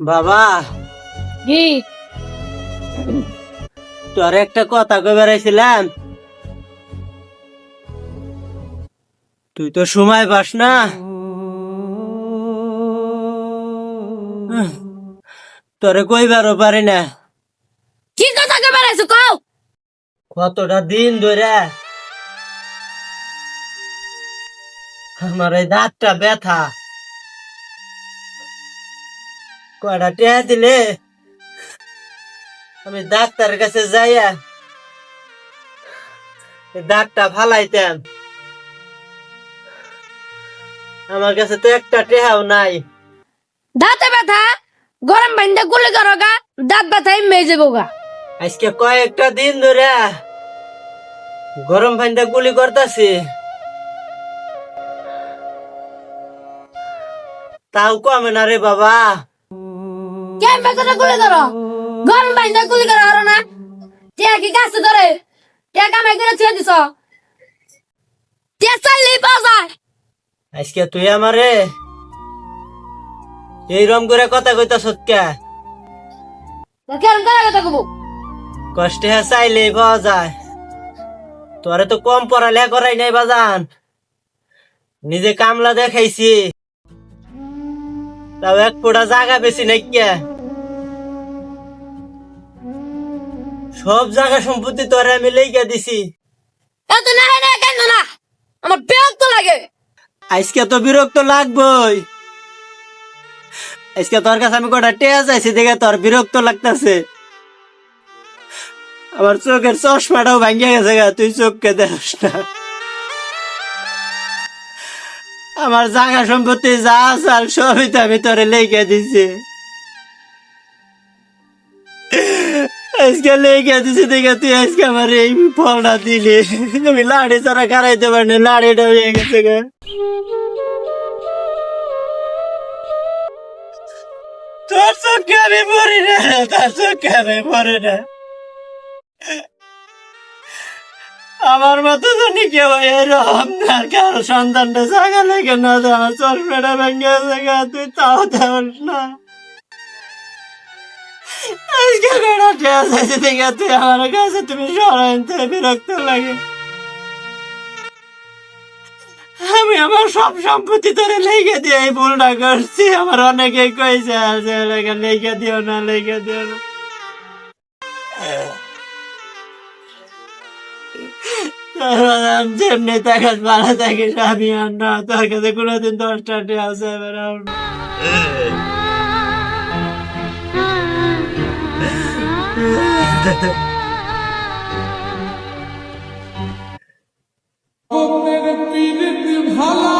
বাবা। কি তোর একটা কথা কই বেড়াইছিলাম তুই তো সময় পাস না। তোরে কইবারও পারি না। কি কথা কে বেড়াইছো কও? কতটা দিন ধরে আমার এই দাঁতটা ব্যথা। কয়টা টেহা দিলে? আমি ডাক্তারের কাছে যাইয়া দাঁতটা ফালাইতাম। আমার কাছে তো একটা টেহাও নাই। দাঁতে ব্যথা গরম পানিতে গুলি করো গা দাঁত ব্যথায় মেয়ে যাব গা। আজকে কয়েকটা দিন ধরে গরম পানিতে গুলি করতেছি। তাও কমে না রে বাবা। গুলি করো? গরম গুলি করো আর না? টিয়া কি ধরে টিয়া কামাই করে ছেড়ে দিছ? টিয়া চাইলেই পাওয়া যায়। আজকে তুই আমারে এইরম করে কথা কইতা সত্যা কেরম করে কথা কবো? কষ্টে হ্যাঁ চাইলেই পাওয়া যায়। তোরে তো কম পড়ালেখা করাই নাই বাজান। নিজে কামলা দেখাইছি। তাও এক ফোটা জায়গা বেশি নাই কে? সব জায়গা সম্পত্তি তোরে আমি লেগে দিছি। এত না না কেন না আমার বিরক্ত লাগে। আজকে তো বিরক্ত লাগবই। আজকে তোর কাছে আমি কটা টেয়া যাইছি দেখে তোর বিরক্ত লাগতেছে। আমার চোখের চশমাটাও ভাঙ্গিয়া গেছে গা তুই চোখকে দেখ না। আমার জায়গা সম্পত্তি যা চাল সবই তো আমি তোরে লেগে দিছি। আজকে লেগে দিছি দেখে তুই আজকে আমার এই ফলটা দিলি। আমি লাড়ি ছাড়া খারাইতে পারিনি, লাড়িটা হয়ে গেছে তোর চোখে আমি মরি না তোর চোখে আমি মরি না আমার মতো জানি কেউ এরকম না কারও সন্তানটা জাগা লেগে না তো আমার চশমাটা ভেঙে জায়গা, তুই তাও দেওয়াস না। দেখে তুই আমার কাছে তুমি সরাইতে বিরক্ত লাগে। আমি আমার সব সম্পত্তি তোরে লেগে দিয়ে এই ভুলটা করছি, আমার অনেকে কইছে লেগে দিও না, লেগে দিও না। যেমনি তাকাত ভালো থাকিস আমি আর না তোর কাছে কোনোদিন দশটা টাকা যাবে না ভালা